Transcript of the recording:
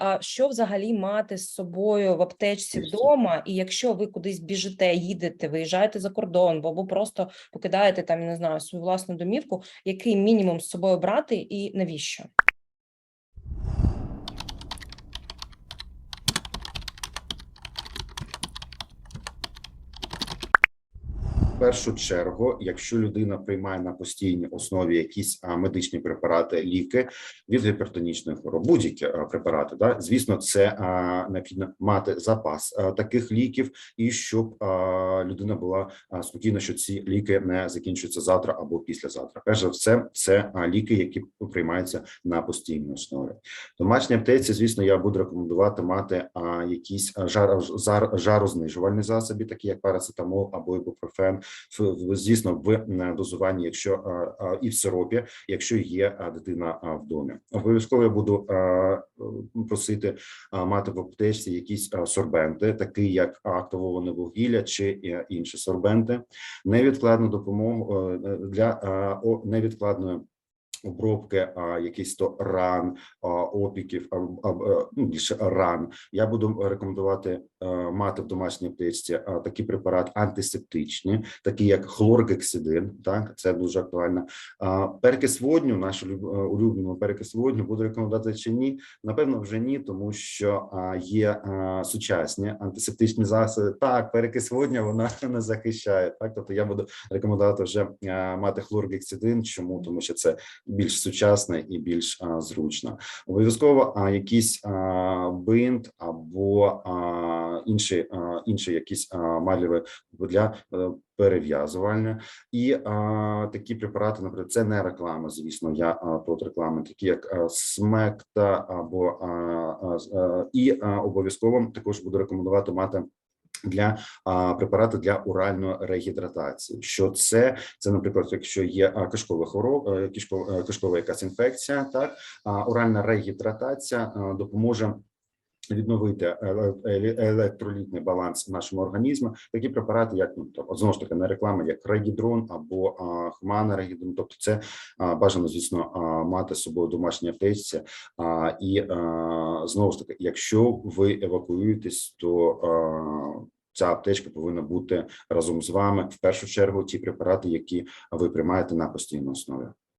а що взагалі мати з собою в аптечці вдома, і якщо ви кудись біжите, їдете, виїжджаєте за кордон, бо або просто покидаєте там, не знаю, свою власну домівку, який мінімум з собою брати і навіщо? Першу чергу, якщо людина приймає на постійній основі якісь медичні препарати, ліки від гіпертонічної хвороби, будь-які препарати, да, звісно, це необхідно мати запас таких ліків, і щоб людина була спокійна, що ці ліки не закінчуються завтра або післязавтра. Перш за все, це ліки, які приймаються на постійній основі. Домашній аптеці, звісно, я буду рекомендувати мати якісь а, жар, жар, жарознижувальні засоби, такі як парацетамол або ібупрофен, звісно, в е, дозуванні, якщо а, а, і в сиропі, якщо є дитина в домі. Обов'язково я буду е, просити мати в аптечці якісь сорбенти, такі як активоване вугілля чи е, інші сорбенти, невідкладну допомогу е, для невідкладної. Обробки а, якісь то ран, а, опіків, а, а, ну, більше ран. Я буду рекомендувати а, мати в домашній аптечці а, такі препарати антисептичні, такі як хлоргексидин. Так, це дуже актуально. А, перекис водню, нашу е, улюблену перекис водню, буду рекомендувати чи ні? Напевно, вже ні, тому що а, є а, сучасні антисептичні засоби. Так, перекис водня вона не захищає. Так, тобто я буду рекомендувати вже а, мати хлоргексидин. Чому? Тому що це більш сучасне і більш а, зручно. Обов'язково а, якийсь а, бинт або а, інші, а, інші якісь а, марлеві для е, перев'язування. І а, такі препарати, наприклад, це не реклама, звісно, я а, проти реклами, такі як а, смекта або а, а, і а, обов'язково також буду рекомендувати мати. Для а, препарати для уральної регідратації, що це це, наприклад, якщо є кишкова хвороба, е, кишкова, е, кишкова якась інфекція, так а, уральна регідратація а, допоможе відновити еле- еле- електролітний баланс в нашому організмі. Такі препарати, як ну то, знову ж таки не реклама, як регідрон або а, хумана регідрон. Тобто, це а, бажано, звісно, а, мати з собою в домашній аптечці. А, і а, знову ж таки, якщо ви евакуюєтесь, то а, Ця аптечка повинна бути разом з вами в першу чергу ті препарати, які ви приймаєте на постійній основі.